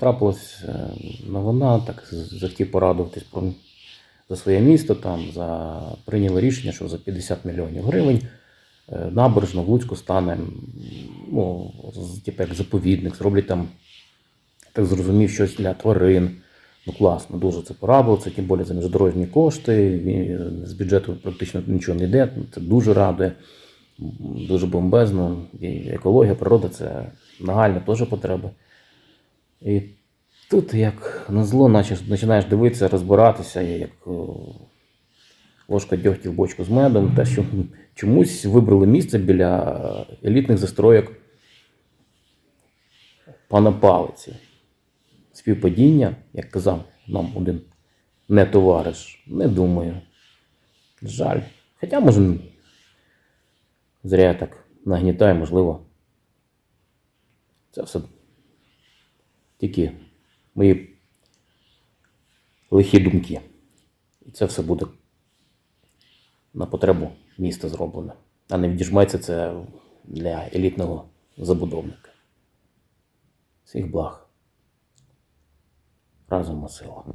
Трапилась е, новина, так захотів порадуватись про за своє місто. Там за прийняли рішення, що за 50 мільйонів гривень е, набережно в Луцьку стане ну, типу як заповідник, зроблять там, так зрозумів, щось для тварин. Ну класно, дуже це порадило, тим більше за міждорожні кошти. і З бюджету практично нічого не йде. Це дуже радує, дуже бомбезно. І екологія, природа це нагальна теж потреба. І тут, як на зло, починаєш дивитися, розбиратися, як ложка дьогтю в бочку з медом, те, що чомусь вибрали місце біля елітних застроєк пана Палиці. Співпадіння, як казав нам один не товариш, не думаю. Жаль. Хоча, може, зря я так нагнітаю, можливо. Це все тільки мої лихі думки. І це все буде на потребу міста зроблено. А не відіжмається це для елітного забудовника. Всіх благ. Разом сила.